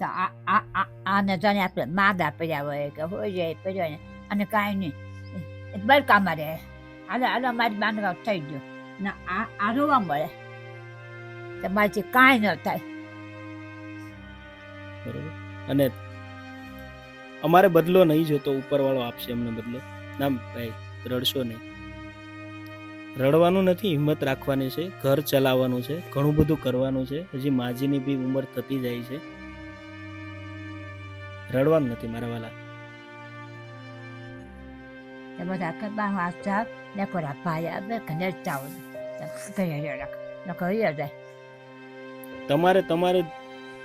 તો આને તને આપણે માદા પડ્યા હોય કે હોય જાય પડ્યો અને કાંઈ નહીં. એ બર કામ રહે. હાલો હાલો, મારી બાંધકામ થઈ ગયો. ને આ આ રોવા મળે. તમારાથી કાંઈ ન થાય. અને અમારે બદલો નહીં જોતો, ઉપરવાળો આપશે અમને બદલો. ના, ભાઈ, રડશો નહીં. રડવાનું નથી, હિંમત રાખવાની છે, ઘર ચલાવવાનું છે, ઘણું બધું કરવાનું છે. હજી માજીની બી ઉંમર થતી જાય છે. રડવાનું નથી મારા વાલા. બધા કબા વાંચતા ને કોરા પાયા બે કને ચાવ કહીએ રખ. ન કહીએ જાય તમારે તમારે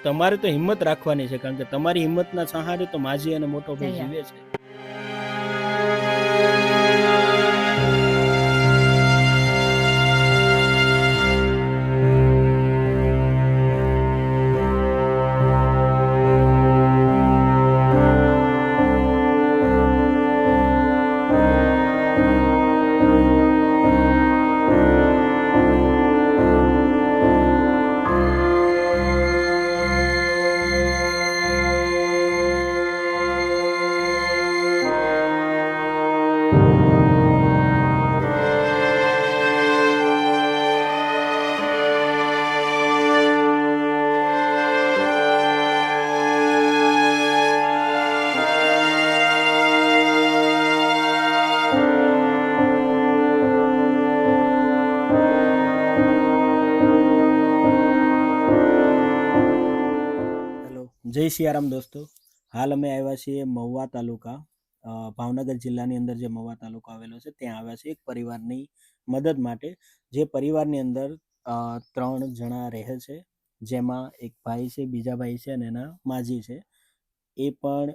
તમારે તો હિંમત રાખવાની છે કારણ કે તમારી હિંમતના સહારે તો માજી અને મોટો ભાઈ જીવે છે. જય સિયારામ દોસ્તો હાલ અમે આવ્યા છીએ મહુવા તાલુકા ભાવનગર જિલ્લાની અંદર જે મહુવા તાલુકો આવેલો છે ત્યાં આવ્યા છે એક પરિવારની મદદ માટે. જે પરિવારની અંદર ત્રણ જણા રહે છે જેમાં એક ભાઈ છે બીજા ભાઈ છે અને એના માજી છે. એ પણ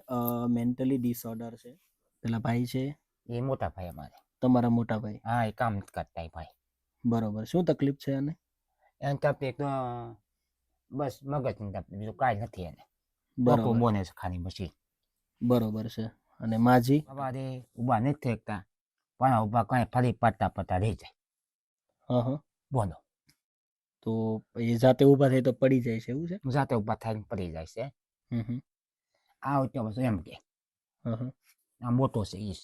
મેન્ટલી ડિસઓર્ડર છે. પેલા ભાઈ છે. એ મોટા ભાઈ અમારે. તમારા મોટા ભાઈ? હા એ કામ કરતા ભાઈ. બરોબર. શું તકલીફ છે અને એને તકલીફ તો બસ મગજની તકલીફ બીજું કાંઈ નથી એને. બરોબર બરોબર. બોને છે ખાલી મશીન બરોબર છે. અને માજી? સવારે ઊભા નથી થકતા પણ ઊભા કાંઈ ફરી પડતા પડતા રહી જાય. હા હા. બોલો. તો એ જાતે ઊભા થાય તો પડી જાય છે એવું છે? જાતે ઊભા થાય પડી જાય છે. આ તો બસ એમ કે. આ મોટો છે ઈ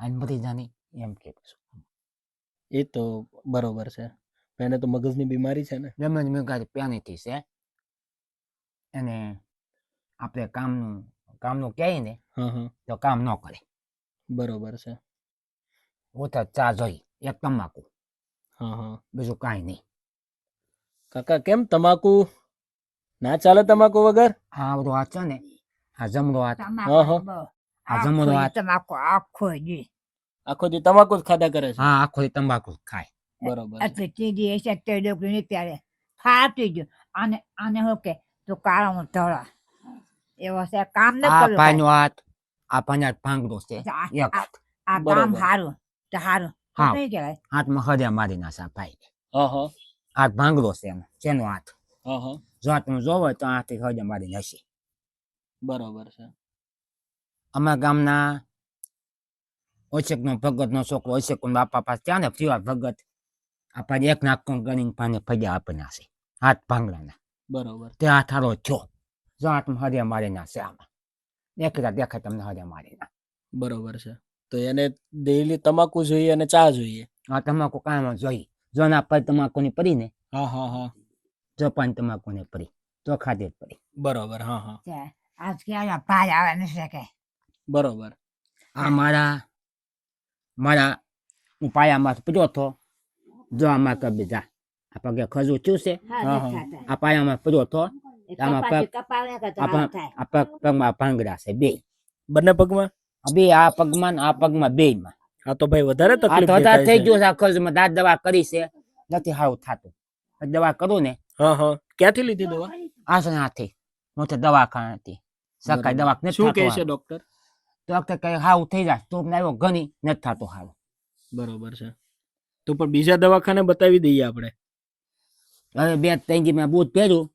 અને બધી જાની એમ કે એ તો બરોબર છે. એને તો મગજની બીમારી છે ને? એમ જ મેં કાંઈ પ્યાનીથી છે. એને આપણે કામનું કામનું કહે ને હા હા. તો કામ ન કરે. બરોબર છે. ઓછા ચા જોઈ એક તમાકુ. હા હા. બીજું કાંઈ નહીં. કાકા કેમ તમાકુ? ના ચાલે તમાકુ વગર? હા બધું વાત છે ને આ જમડો વાત હા, હા. આ જમણો હાથ. તમાકુ આખો દી આખો દી તમાકુ જ ખાધા કરે છે? હા આખો દી તમાકુ જ ખાય. બરોબર. એટલે તીજી એ છે તે ને ત્યારે ફાટી ગયું આને આને હો કે તું કાળો ધોળો. એવો છે કામ ન આ પાનો હાથ આ પાનો ભાંગડો છે. એક. આ- કામ બરોબર. તો હારું. હા. નહીં કહેવાય? હાથમાં હરિયા મારી નાખે આ ભાઈ. હા હા. હાથ ભાંગડો છે એમ જેનો હાથ? હા હા. જો આ તમે જોવો તો હાથથી હરિયા મારી નાશે બરોબર છે. અમારા ગામના ઓછેકનો ભગતનો છોકરો ઓછેક બાપા પાસે ત્યાં ને ફ્રીવા ભગત. આપણે એક નાક કરીને પાને ફગ્યા આપી નાખે હાથ ભાંગડાના. બરોબર. તે હાથ હારો છો જો હાથમાં હરિયા મારી નાખશે આમાં દેખાતા દેખાય તમને હરિયા મારી ના બરોબર છે. તો એને ડેઈલી તમાકુ જોઈએ અને ચા જોઈએ? આ તમાકુ કામ જોઈ જો ના પર તમાકુની પડી ને હા હા હા. જો પાન તમાકુને પડી. તો ખાધે પડી. બરોબર હા હા. આજ કે આ પાર આવે છે કે બરોબર. આ મારા મારા હું પાયામાં પડ્યો હતો. જો આમાં કે બીજા આ પગે ખજુ ચૂસે છે. હા, હા. આ પાયામાં પડ્યો હતો. આમાં પગ- આ પગ પગમાં ભાંગડા છે બે બંને પગમાં? બે આ પગમાં આ પગમાં બે માં આ તો ભાઈ વધારે આ તો તકલીફ વધારે થઈ ગયો છે આ ખર્ચમાં દાંત દવા કરી છે. નથી સારું થતું. દવા કરું ને. હા હા. ક્યાંથી લીધી દવા? આસનાથી મોટે દવાખાનાથી બરોબર. દવા ને શું કહે છે ડોક્ટર ડોક્ટર કહે હાવ થઈ જાય. તો આવ્યો ઘણી નથી થતો હાવ બરોબર છે. તો પણ બીજા દવાખાને બતાવી દઈએ આપણે. હવે બે ત્રણ મેં બૂટ પહેર્યું.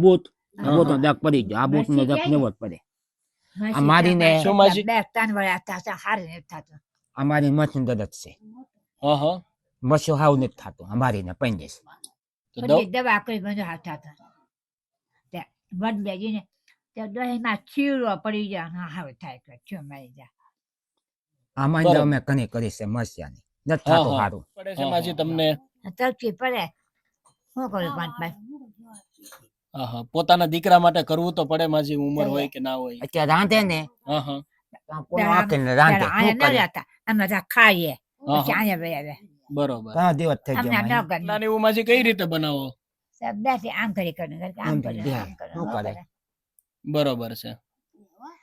બૂટ આ હા, બૂટનો હા. દગ પડી ગયો આ બૂટનો મસી દગ લેવો જ પડે. શું માસી? બે ત્રણ વડા થશે હારું નથી થતું. અમારી મશીન દરદ છે. મસ્યો હાવ નથી થતું અમારી ને પંજેસ તો દવ- કરી બધું હાથ થતો. તે વડ બેજીને તે દહીંમાં ચીરો પડી જાય ને હાવ થાય કે શું મરી જાય. આમાં. તો અમે ઘણી કરી છે મરસિયાની નથી થતું સારું પડે છે માજી તમને. તરફી પડે. શું કરું પાંચ પાંચ પોતાના દીકરા માટે કરવું તો પડે માજી ઉંમર હોય કે ના હોય. અત્યારે રાંધે ને. રાંધે? શું કરે? રહેતા. અમે ખાઈએ. પછી બરોબર. ઘણા દિવસ થઈ અમને ગયા ન મને. ગમે. નાની એવું માજી કઈ રીતે બનાવો? બેસી આમ કરી કરીને આમ આમ કરી કરી, આમ કરી, શું આમ કરે? કરે. બરોબર છે.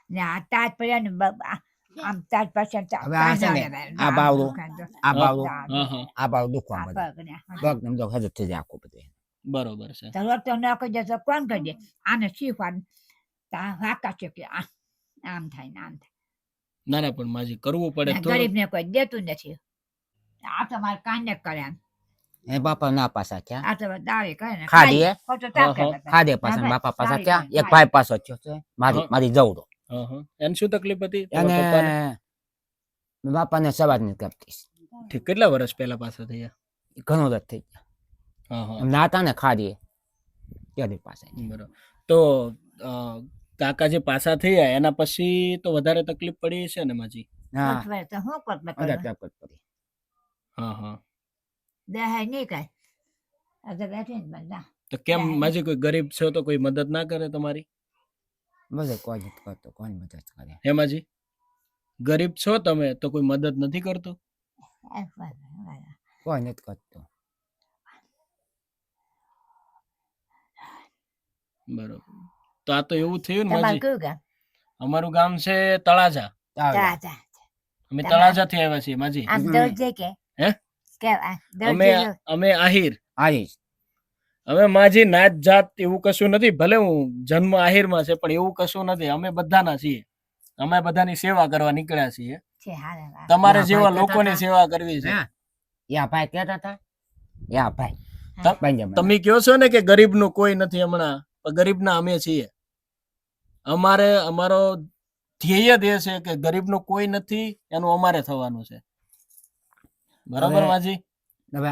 ને આ તાજ પડ્યા ને બ- આ- આમ તાજ પાછળ તા- હવે આ છે ને, આવે. આ આ બાવળું આ હા. હા આ બાજુ દુખવા આ મળે. પગ ને આ. પગ ને બધું હજુ થઈ જાય આખું બધું. બરોબર છે. તો તો ન કહી દે તો કોણ કહી દે? આને શીખવાડ તા વાકા છે કે આ આમ થાય ને આમ થાય. ના ના પણ માજી કરવું પડે તો ગરીબ ને કોઈ દેતું નથી. આ તો મારે કાંઈ ને. કરે એ બાપા ના પાસા ક્યાં આ તો દાવે કરે ને. ખાધે? પાછા ભાઈ, બાપા પાસા ક્યાં એક ભાઈ પાછો થયો છે. મારી મારી જવડો. એને શું તકલીફ હતી? એને બાપાને સવારની કરતી ઠીક કેટલા વર્ષ પહેલા પાછા થયા? ઘણો રથ થઈ ગયા. નાતા ને ખાધી. ત્યારે પાસે બરોબર. તો કાકા જે પાછા થયા એના પછી તો વધારે તકલીફ પડી છે ને માજી? હા. હું દેહાય નહીં કાંઈ. તો બેઠી ને બધા. તો કેમ માજી કોઈ ગરીબ છો તો કોઈ મદદ ના કરે તમારી? બધે કોઈ કરતો કોઈ મદદ કરે. હે માજી? ગરીબ છો તમે તો કોઈ મદદ નથી કરતું? કોઈ નથી કરતો. બરોબર. તો આ તો એવું થયું ને તમારે માજી. કયું ગામ? અમારું ગામ છે તળાજા. જા, જા. અમે તમારે- તળાજા થી આવ્યા છીએ માજી. આમ દરજે કે? હે? કે આ અમે દરજે. અમે આહિર. આવીશ અમે માજી નાત જાત એવું કશું નથી ભલે હું જન્મ આહિરમાં છે પણ એવું કશું નથી. અમે બધાના છીએ. અમે બધાની સેવા કરવા નીકળ્યા છીએ. છે હારે વાત. તમારે ના, જેવા ભાઈ લોકોની સેવા કરવી છે. હા? યા ભાઈ કહેતા હતા? યા ભાઈ. તમ- તમે કહો છો ને કે ગરીબનું કોઈ નથી હમણાં? પણ ગરીબના અમે છીએ. અમારે અમારો ધ્યેય જ એ છે કે ગરીબનું કોઈ નથી એનું અમારે થવાનું છે. બરાબર માજી? હવે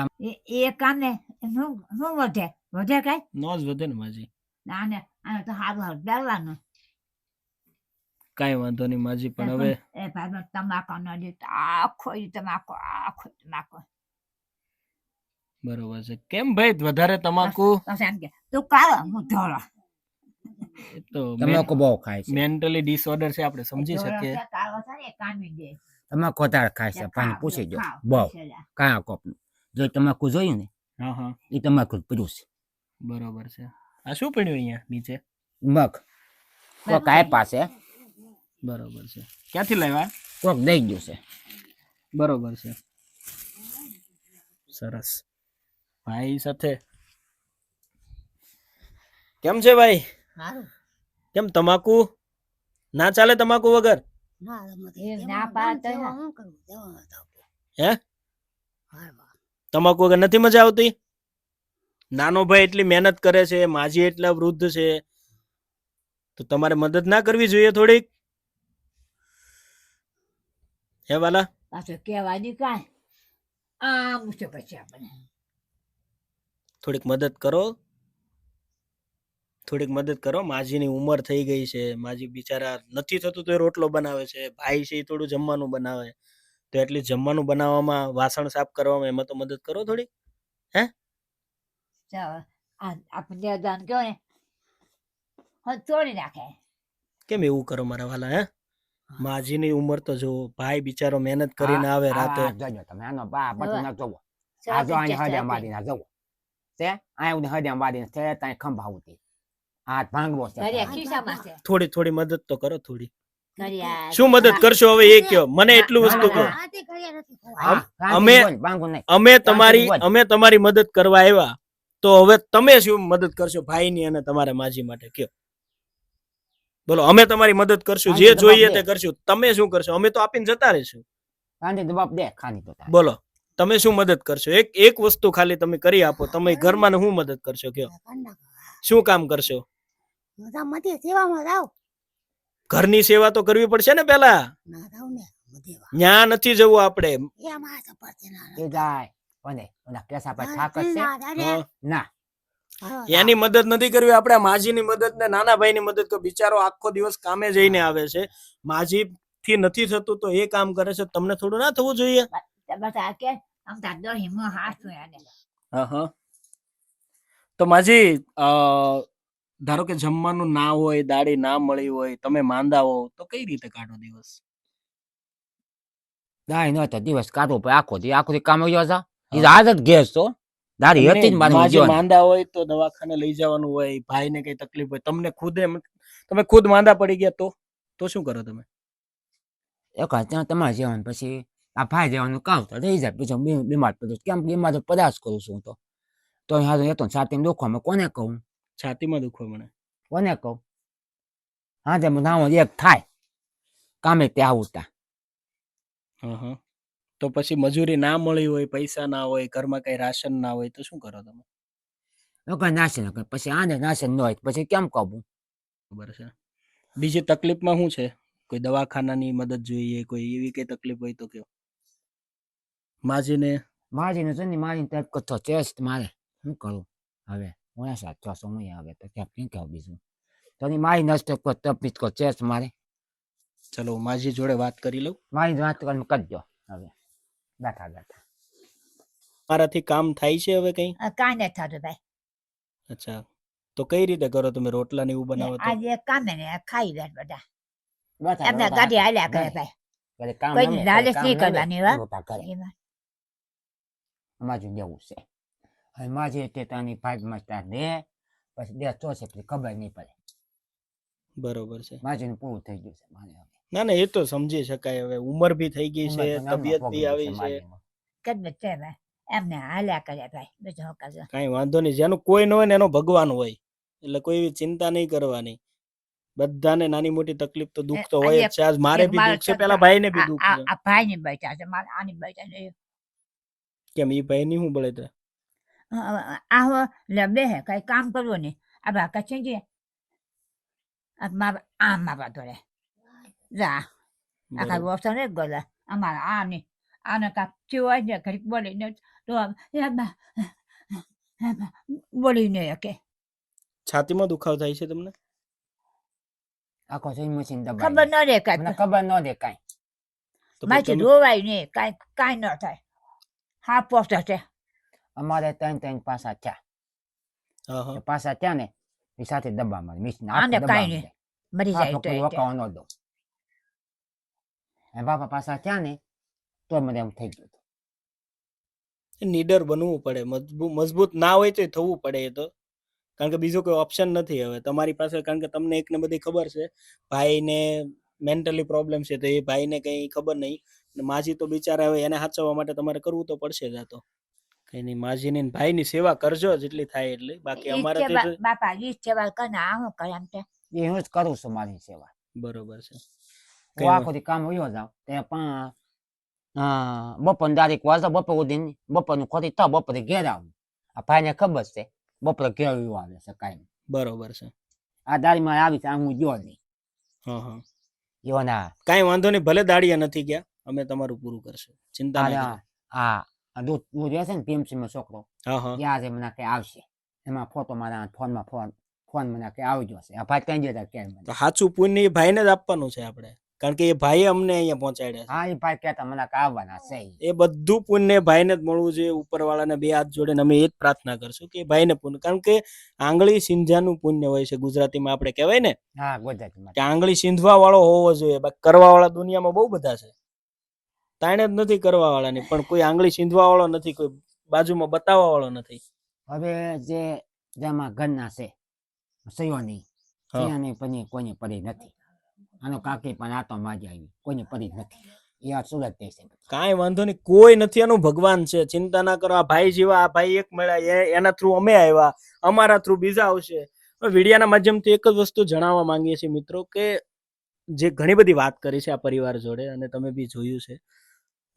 એ કામ ને શું શું વધે? વધે કઈ? નો જ વધે ને માજી. આને આને તો સારું પહેરવાનું કાંઈ વાંધો નહીં માજી પણ હવે એ ભાઈ તમાકુ ન દે આખો તમાકુ આખો તમાકુ. બરોબર છે. કેમ ભાઈ વધારે તમાકુ? તું કાળો તો તમાકુ બહુ ખાય છે. મેન્ટલી ડિસઓર્ડર છે આપણે સમજી શકીએ. તમાકુ વધારે ખાય છે. પાણી પૂછી જો. બહુ. કયા કોપનું. જો તમાકુ જોયું ને હા હા. એ તમાકુ જ છે. બરોબર છે. આ શું પડ્યું અહીંયા નીચે? મગ. કોક આપ્યા છે. બરોબર છે. ક્યાંથી લાવ્યા? કોક દઈ ગયું છે. બરોબર છે. સરસ. ભાઈ સાથે. કેમ છે ભાઈ? કેમ તમાકુ? ના ચાલે તમાકુ વગર. હું તમાકુ વગર નથી મજા આવતી? નાનો ભાઈ એટલી મહેનત કરે છે માજી એટલા વૃદ્ધ છે. તો તમારે મદદ ના કરવી જોઈએ થોડીક? હે વાલા? પાછું કહેવાની કાંઈ. આમ છે પછી આપણે થોડીક મદદ કરો. થોડીક મદદ કરો. માજીની ઉંમર થઈ ગઈ છે. માજી બિચારા નથી થતું તો એ રોટલો બનાવે છે. ભાઈ છે એ થોડું જમવાનું બનાવે. તો એટલી જમવાનું બનાવવામાં વાસણ સાફ કરવામાં એમાં તો મદદ કરો થોડી. હે? આ દાન કહો ને. તોડી નાખે. કેમ એવું કરો મારા વાલા હે? માજીની ઉંમર તો જો ભાઈ બિચારો મહેનત કરીને આવે રાતે. તમે. આનો બા બધું ના જોવો. ચાલો, આ જો અહીં ના હદે મારીને આ ઉડે હદે મારીને તે ત્યાં ખંભા ઉતી. હાથ ભાંગવો છે. છે. થોડી થોડી મદદ તો કરો થોડી. શું મદદ કરશો હવે એ કયો? મને એટલું વસ્તુ કહો. હા, અમે- અમે તમારી અમે તમારી મદદ કરવા આવ્યા. તો હવે તમે શું મદદ કરશો ભાઈની અને તમારા માજી માટે? કયો? બોલો અમે તમારી મદદ કરશું. જે જોઈએ તે કરશું. તમે શું કરશો? અમે તો આપીને જતા રહીશું. બોલો. તમે શું મદદ કરશો? એક એક વસ્તુ ખાલી તમે કરી આપો. તમે ઘરમાં ને શું મદદ કરશો? કયો? શું કામ કરશો. ઘરની સેવા તો કરવી પડશે ને પેલા? ના ને. ન્યા નથી જવું આપણે. ના. ના, ના, ના, ના. ના એની મદદ નથી કરવી. આપણે માજીની મદદ ને નાના ભાઈ ની મદદ બિચારો આખો દિવસ કામે જઈને આવે છે. માજી થી નથી થતું તો એ કામ કરે છે. તમને થોડું ના થવું જોઈએ? તો હા માજી અ, ધારો કે જમવાનું ના હોય દાડી ના મળી હોય તમે માંદા હો તો કઈ રીતે કાઢો દિવસ? દાય ન તો દિવસ કાઢવો પડે આખો દી આખો દી કામ ગયો છે એ આદત ગેસ તો દાડી હતી જ મારી માજી જીવન. માંદા હોય તો દવાખાને લઈ જવાનું હોય ભાઈને કઈ તકલીફ હોય તમને ખુદ એમ તમે ખુદ માંદા પડી ગયા તો? તો શું કરો તમે? એક ત્યાં તમારે જવાનું પછી આ ભાઈ જવાનું કામ તો રહી જાય. બીજો બીમાર પડું કેમ બીમાર તો પદાર્થ કરું છું તો. તો હારું એ તો છાતીમાં દુખો મેં કોને કહું? છાતીમાં દુખો મને કોને કહું? હા તે નાવો એક થાય. કામે તે આવતા હા તો પછી મજૂરી ના મળી હોય પૈસા ના હોય ઘરમાં કઈ રાશન ના હોય તો શું કરો તમે? લોકો નાશે ન પછી આને નાશે ન હોય પછી કેમ કહું ખબર છે. બીજી તકલીફમાં શું છે? કોઈ દવાખાનાની મદદ જોઈએ કોઈ એવી કઈ તકલીફ હોય તો કયો માજીને? માજીને છે ને માજીને ટાઈપ કરતો ચેસ્ટ મારે. શું કરું? હવે હું સાચો છું હું આવે તો ક્યાં કેમ કહું બીજું? તો ની મારી નસ્તો કો તપીત કો ચેસ મારે. ચલો માજી જોડે વાત કરી લઉં. મારી વાત કરીને કરજો હવે બેઠા બેઠા મારાથી કામ થાય છે હવે કઈ? કાઈ કાંઈ નથી થતું ભાઈ. અચ્છા તો કઈ રીતે કરો તમે રોટલા ને એવું બનાવો તો? આજે કામે ને ખાઈ જાય બધા. બેઠા એમને ગાડી હાલ્યા કરે ભાઈ. નમે, લાલચ નહીં કરવાની, હો. રોટા કરે. એ વાત. માજું દેવું છે. હવે માજી તે તાની પાઇપ મસ્તા દે પછી બે ચો છે પછી ખબર નહીં પડે. બરોબર છે. માજીનું પૂરું થઈ ગયું છે માને હવે. ના ના એ તો સમજી શકાય હવે. ઉંમર ભી થઈ ગઈ છે તબિયત બી આવી છે કદ બચ્ચે ભાઈ એમને હાલ્યા કર્યા ભાઈ બીજો કરજો. કઈ વાંધો નહીં જેનું કોઈ ન હોય ને એનો ભગવાન હોય. એટલે કોઈ એવી ચિંતા નહીં કરવાની. બધાને નાની મોટી તકલીફ તો દુઃખ તો હોય જ છે. આજ મારે બી દુઃખ છે પેલા ભાઈને બી દુઃખ આ છે. આ ભાઈ ની બેઠા છે મારા આની બેઠા છે કેમ એ ભાઈ ની શું બળતરા આ હો લબે હે કઈ કામ કરવું નહીં. આ બા છે જે આ મારા આમ રે જા આ કઈ. વસ્તુ ને ગોલા. અમારા આ ની આને કાક ચીવાય છે ઘડીક બોલીને તો આમ, એ બા બા બોલી નહીં શકે. છાતીમાં દુખાવ થાય છે તમને? આખો છે મશીન દબાઈ ખબર ન દે મને કાંઈ ખબર ન દે કાંઈ તો પછી માથી રોવાય નહીં કાંઈ કાંઈ ન થાય. હા પોસ્ટ હશે અમારે ત્રણ ત્રણ પાસા થયા પાસા થયા ને એ સાથે દબા મારે આને નહીં. મરી જાય તો કોઈ એ ન દઉં એ બાપા પાસા થયા ને તો મને એમ થઈ ગયું નીડર બનવું પડે. મજબૂત મજબૂત ના હોય તો થવું પડે એ તો. કારણ કે બીજો કોઈ ઓપ્શન નથી હવે. તમારી પાસે કારણ કે તમને એકને બધી ખબર છે. ભાઈને મેન્ટલી પ્રોબ્લેમ છે તો એ ભાઈને કઈ ખબર નહીં. માજી તો બિચારા હવે એને સાચવવા માટે તમારે કરવું તો પડશે જ આ તો. કઈ નહીં માજીની ભાઈ ભાઈની સેવા કરજો જેટલી થાય એટલી. બાકી અમારે તો બાપા ઈ સેવા કને આ હું કરે એમ તે. એ હું જ કરું છું મારી સેવા. બરોબર છે. હું આખો દી કામ વયો જાવ તે પણ બપોર તારીખ વાળતો બપોર સુધી બપોરનું ખોટી તો બપોરે ઘેર આવું. આ ભાઈને ખબર છે બપોરે ઘેર એવું આવે છે કાંઈ બરોબર છે. આ દાડીમાં આવી છે આ હું જો નહીં હા હા. જો ના. કાંઈ વાંધો નહીં ભલે દાડિયા નથી ગયા. અમે તમારું પૂરું કરશું. ચિંતા ના આ દૂધ દૂધ રહેશે ને પીએમસી માં છોકરો હા હા. ત્યાં મને કે આવશે. એમાં ફોટો મારા ફોનમાં ફોન ફોન મને કે આવી જશે આ ભાઈ કઈ જતા કે તો સાચું પુણ્ય એ ભાઈને જ આપવાનું છે આપણે. કારણ કે એ ભાઈ અમને અહીંયા પહોંચાડ્યા હા એ ભાઈ કહેતા મને કે આવવાના છે. એ બધું પુણ્ય ભાઈને જ મળવું જોઈએ. ઉપરવાળાને બે હાથ જોડે અમે એ જ પ્રાર્થના કરશું કે ભાઈને પુણ્ય કારણ કે આંગળી સિંધાનું પુણ્ય હોય છે ગુજરાતીમાં આપણે કહેવાય ને હા ગુજરાતીમાં. કે આંગળી સિંધવા વાળો હોવો જોઈએ. બાકી કરવા વાળા દુનિયામાં બહુ બધા છે. તાણે જ નથી કરવા વાળાની પણ કોઈ આંગળી છીંધવા વાળો નથી કોઈ બાજુમાં બતાવવા વાળો નથી. હવે જે જેમાં ઘરના છે સયોની હા. સયોની પની કોઈને પડી નથી. આનો કાકી પણ આતો માજી આવી કોઈની પડી નથી. એ આ સુરત દેશ. છે કાંઈ વાંધો નહીં કોઈ નથી એનું ભગવાન છે. ચિંતા ના કરો આ ભાઈ જેવા આ ભાઈ એક મળ્યા એ- એના થ્રુ અમે આવ્યા અમારા થ્રુ બીજા આવશે. વિડિયાના માધ્યમથી એક જ વસ્તુ જણાવવા માંગીએ છીએ મિત્રો કે જે ઘણી બધી વાત કરી છે આ પરિવાર જોડે અને તમે બી જોયું છે.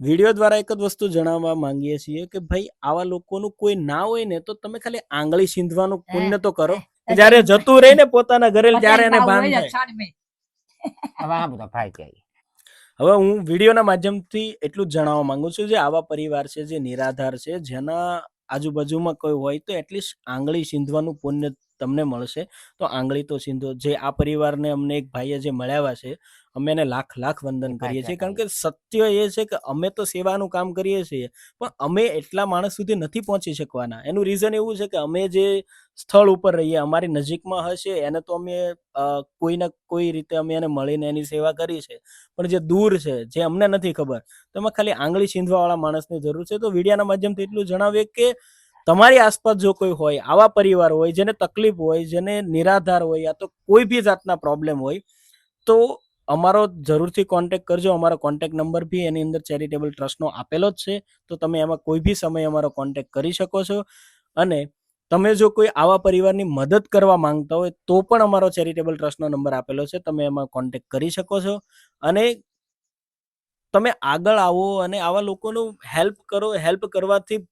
વીડિયો દ્વારા એક જ વસ્તુ જણાવવા માંગીએ છીએ કે ભાઈ આવા લોકોનું કોઈ ના હોય ને તો તમે ખાલી આંગળી સીંધવાનું પુણ્ય તો કરો. કે જ્યારે જતું રહે ને પોતાના ઘરે ત્યારે એને ભાન થાય હવે હું વિડીયોના માધ્યમથી એટલું જ જણાવવા માંગુ છું જે આવા પરિવાર છે જે નિરાધાર છે જેના આજુબાજુમાં કોઈ હોય તો એટલીસ્ટ આંગળી સીંધવાનું પુણ્ય તમને મળશે. તો આંગળી તો સિંધો જે આ પરિવારને અમને એક ભાઈએ જે મળ્યા છે અમે એને લાખ લાખ વંદન કરીએ છીએ. કારણ કે સત્ય એ છે કે અમે તો સેવાનું કામ કરીએ છીએ પણ અમે એટલા માણસ સુધી નથી પહોંચી શકવાના. એનું રીઝન એવું છે કે અમે જે સ્થળ ઉપર રહીએ અમારી નજીકમાં હશે એને તો અમે અ, કોઈ ને કોઈ રીતે અમે એને મળીને એની સેવા કરી છે. પણ જે દૂર છે જે અમને નથી ખબર તો એમાં ખાલી આંગળી સીંધવાવાળા માણસની જરૂર છે. તો વિડીયાના માધ્યમથી એટલું જણાવીએ કે તમારી આસપાસ જો કોઈ હોય, આવા પરિવાર હોય, જેને તકલીફ હોય, જેને નિરાધાર હોય યા તો કોઈ બી જાતના પ્રોબ્લેમ હોય, તો અમારો જરૂરથી કોન્ટેક કરજો. અમારો કોન્ટેક નંબર બી એની અંદર ચેરિટેબલ ટ્રસ્ટનો આપેલો જ છે. તો તમે એમાં કોઈ બી સમયે અમારો કોન્ટેક કરી શકો છો. અને તમે જો કોઈ આવા પરિવારની મદદ કરવા માંગતા હોય, તો પણ અમારો ચેરિટેબલ ટ્રસ્ટનો નંબર આપેલો છે. તમે એમાં કોન્ટેક કરી શકો છો. અને તમે આગળ આવો અને આવા લોકોનું હેલ્પ કરો. હેલ્પ કરવાથી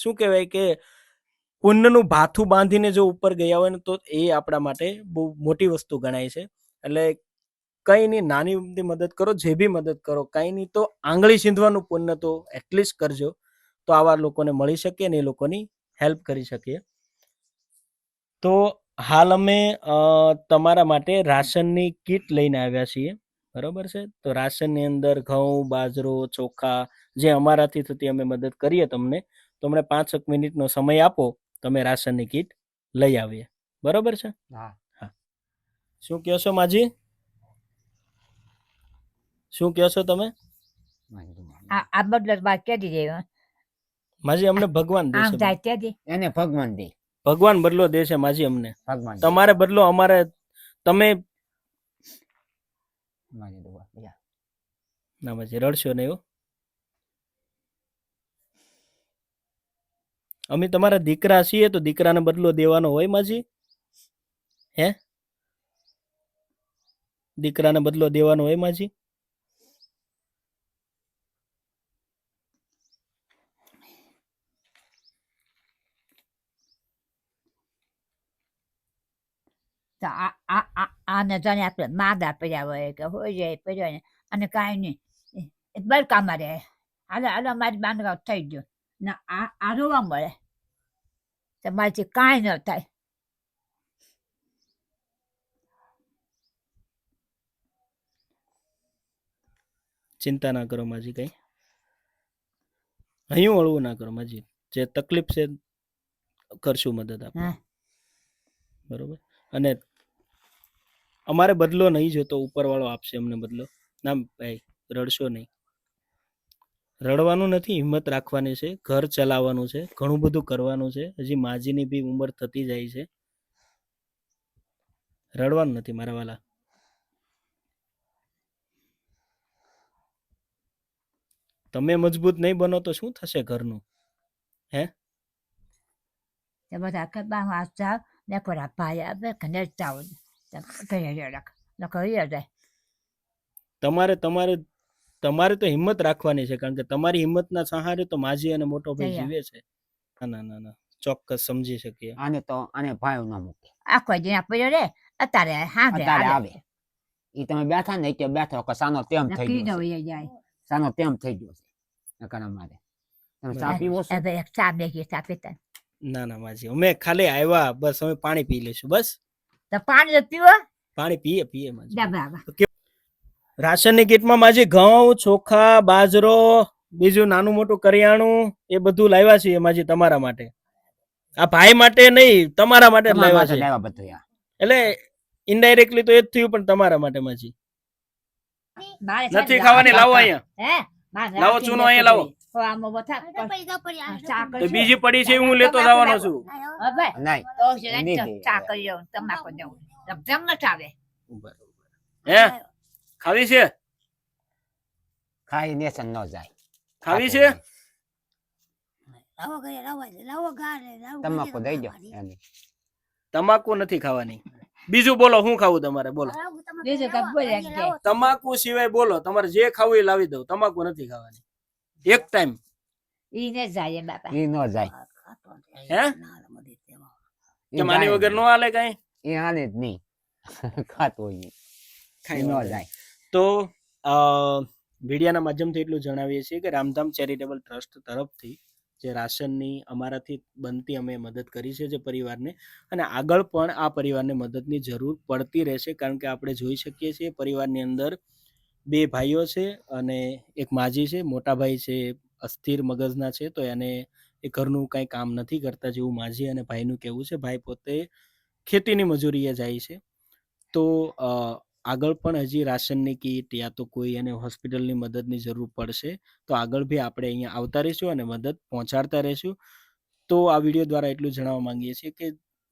શું કહેવાય કે પુણ્યનું ભાથું બાંધીને જો ઉપર ગયા હોય ને તો એ આપણા માટે બહુ મોટી વસ્તુ ગણાય છે. એટલે કંઈ નહીં, નાની અમથી મદદ કરો, જે બી મદદ કરો, કંઈ નહીં તો આંગળી સીંધવાનું પુણ્ય તો એટલીસ્ટ કરજો. તો આવા લોકોને મળી શકીએ ને એ લોકોની હેલ્પ કરી શકીએ. તો હાલ અમે તમારા માટે રાશનની કીટ લઈને આવ્યા છીએ. બરોબર છે? તો રાશનની અંદર ઘઉં, બાજરો, ચોખા જે અમારાથી થતી અમે મદદ કરીએ તમને. તો અમને પાંચેક મિનિટનો સમય આપો તમે રાશનની કીટ લઈ આવીએ. બરોબર છે? હા. શું કહો છો માજી? શું કહો છો તમે? આ માજી અમને ભગવાન દે છે એને ભગવાન દે. ભગવાન બદલો દે છે માજી અમને. ભગવાન તમારે બદલો અમારે તમે. ના માજી રડશો નહીં હો. અમે તમારા દીકરા છીએ તો દીકરાને બદલો દેવાનો હોય માજી. હે? દીકરાને બદલો દેવાનો હોય માજી. આને જાણે આપણે માદા પડ્યા હોય કે હોય જાય પડ્યો ને, અને કાંઈ નહીં. કામમાં રહે. હાલો હાલો, મારી બાંધગાવ થઈ ગયો. ને, આ આ રોવા મળે. તો મારીથી કાંઈ ન થાય ચિંતા ના કરો માજી કઈ. અહીં હળવું ના કરો માજી. જે તકલીફ છે કરશું મદદ આપણે. બરોબર? અને અમારે બદલો નહીં જોતો ઉપરવાળો આપશે અમને બદલો. ના ભાઈ રડશો નહીં. રડવાનું નથી હિંમત રાખવાની છે ઘર ચલાવવાનું છે ઘણું બધું કરવાનું છે. હજી માજીની બી ઉંમર થતી જાય છે. રડવાનું નથી મારા વાલા. તમે મજબૂત નહીં બનો તો શું થશે ઘરનું? હે? તે બધા બા હું આસ્તા ને કોરા ભાઈ બે કને રખ ઈ જાય તમારે તમારે તમારે તો હિંમત રાખવાની છે કારણ કે તમારી હિંમતના સહારે તો માજી અને મોટો ભાઈ જીવે છે. ના ના ના ના. ચોક્કસ સમજી શકીએ. આને તો આને ભાઈ ન મૂકે. આખો દિન પડ્યો રે? અત્યારે હા અત્યારે આવે. ઈ તમે બેઠા ને કે બેઠો કે સાનો તેમ થઈ ગયો જાય. સાનો તેમ થઈ ગયો છે. નકર અમારે. તમે ચા પીવો છો? હવે એક ચા બેગી ચા પીતા. ના ના માજી. અમે ખાલી આવ્યા બસ અમે પાણી પી લઈશું બસ? તો પાણી પીવો. પાણી પીએ પીએ માજી. રાશનની કીટમાં માજી ઘઉં ચોખા બાજરો બીજું નાનું મોટું કરિયાણું એ બધું લાવ્યા છીએ માજી તમારા માટે. આ ભાઈ માટે નહીં તમારા માટે લાવ્યા છે લાવ્યા બધું યાર એટલે ઇનડાયરેક્ટલી તો એ જ થયું પણ તમારા માટે માજી. નથી ખાવાની લાવો અહીંયા. લાવો ચૂનો અહીંયા લાવો. બીજી પડી છે હું લેતો જવાનો છું. છે. ચા કરી તમાકુ દઉં જમ ન ચાવે હે? ખાવી છે? ખાઈ નેસન ન જાય. ખાવી છે? લાવો ઘરે લાવો લાવો ગારે લાવો તમાકુ દઈ દો તમાકુ નથી ખાવાની. બીજું બોલો શું ખાવું તમારે? બોલો. તમાકુ સિવાય બોલો તમારે જે ખાવું એ લાવી દઉં. તમાકુ નથી ખાવાની. એક ટાઈમ. ઈ ને જાય બાપા. ઈ ન જાય. આ ખાતો નથી. હે? કે માની વગર નો હાલે કઈ? એ હાલે જ નહીં. ખાતો હોય ન જાય. તો મીડિયાના માધ્યમથી એટલું જણાવીએ છીએ કે રામધામ ચેરિટેબલ ટ્રસ્ટ તરફથી જે રાશનની અમારાથી બનતી અમે મદદ કરી છે જે પરિવારને અને આગળ પણ આ પરિવારને મદદની જરૂર પડતી રહેશે કારણ કે આપણે જોઈ શકીએ છીએ પરિવારની અંદર બે ભાઈઓ છે અને એક માજી છે, મોટા ભાઈ છે, અસ્થિર મગજના છે, તો એને એ ઘરનું કાંઈ કામ નથી કરતા જેવું માજી અને ભાઈનું કહેવું છે. ભાઈ પોતે ખેતીની મજૂરીએ જાય છે. તો આગળ પણ હજી રાશનની કીટ યા તો કોઈ એને હોસ્પિટલની મદદની જરૂર પડશે, તો આગળ બી આપણે અહીંયા આવતા રહીશું અને મદદ પહોંચાડતા રહીશું. તો આ વીડિયો દ્વારા એટલું જણાવવા માંગીએ છીએ કે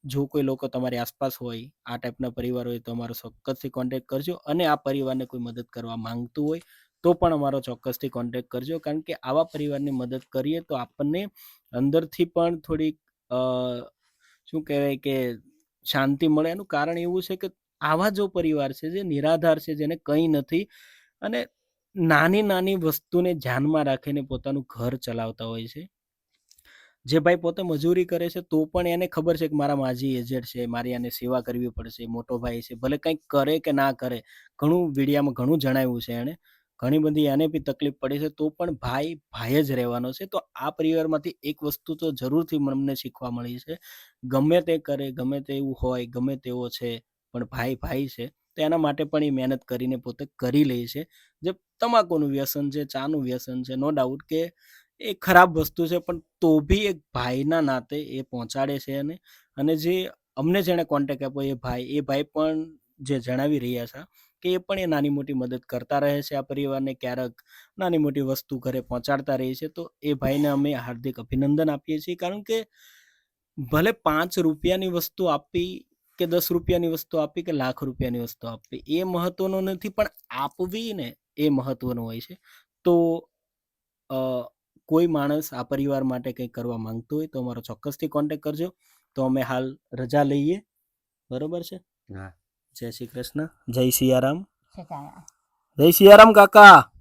જો કોઈ લોકો તમારી આસપાસ હોય, આ ટાઈપના પરિવાર હોય તો અમારો ચોક્કસથી કોન્ટેક્ટ કરજો અને આ પરિવારને કોઈ મદદ કરવા માંગતું હોય તો પણ અમારો ચોક્કસથી કોન્ટેક્ટ કરજો. કારણ કે આવા પરિવારની મદદ કરીએ તો આપણને અંદરથી પણ થોડીક શું કહેવાય કે શાંતિ મળે. એનું કારણ એવું છે કે આવા જો પરિવાર છે જે નિરાધાર છે, જેને કંઈ નથી અને નાની નાની વસ્તુને ધ્યાનમાં રાખીને પોતાનું ઘર ચલાવતા હોય છે. જે ભાઈ પોતે મજૂરી કરે છે, તો પણ એને ખબર છે કે મારા માજી એજેડ છે, મારી આને સેવા કરવી પડશે, મોટો ભાઈ છે, ભલે કંઈક કરે કે ના કરે, ઘણું વિડીયામાં ઘણું જણાવ્યું છે એણે. ઘણી બધી એને બી તકલીફ પડી છે, તો પણ ભાઈ ભાઈ જ રહેવાનો છે. તો આ પરિવારમાંથી એક વસ્તુ તો જરૂરથી મને શીખવા મળી છે. ગમે તે કરે, ગમે તે એવું હોય, ગમે તેવો છે પણ ભાઈ ભાઈ છે, તો એના માટે પણ એ મહેનત કરીને પોતે કરી લે છે. જે તમાકુનું વ્યસન છે, ચાનું વ્યસન છે નો ડાઉટ કે એ ખરાબ વસ્તુ છે, પણ તો બી એક ભાઈના નાતે એ પહોંચાડે છે અને અને જે અમને જેણે કોન્ટેક આપ્યો, એ ભાઈ એ ભાઈ પણ જે જણાવી રહ્યા છે, કે એ પણ એ નાની મોટી મદદ કરતા રહે છે આ પરિવારને ક્યારેક નાની મોટી વસ્તુ ઘરે પહોંચાડતા રહે છે, તો એ ભાઈને અમે હાર્દિક અભિનંદન આપીએ છીએ. કારણ કે ભલે પાંચ રૂપિયાની વસ્તુ આપી કે દસ રૂપિયાની વસ્તુ આપી કે લાખ રૂપિયાની વસ્તુ આપવી એ મહત્વનો નથી પણ આપવી ને એ મહત્વનું હોય છે. તો અ, કોઈ માણસ આ પરિવાર માટે કંઈક કરવા માંગતો હોય તો અમારો ચોક્કસથી કોન્ટેક કરજો. તો અમે હાલ રજા લઈએ. બરોબર છે? હા. જય શ્રી કૃષ્ણ. જય સિયારામ. જય સિયારામ કાકા.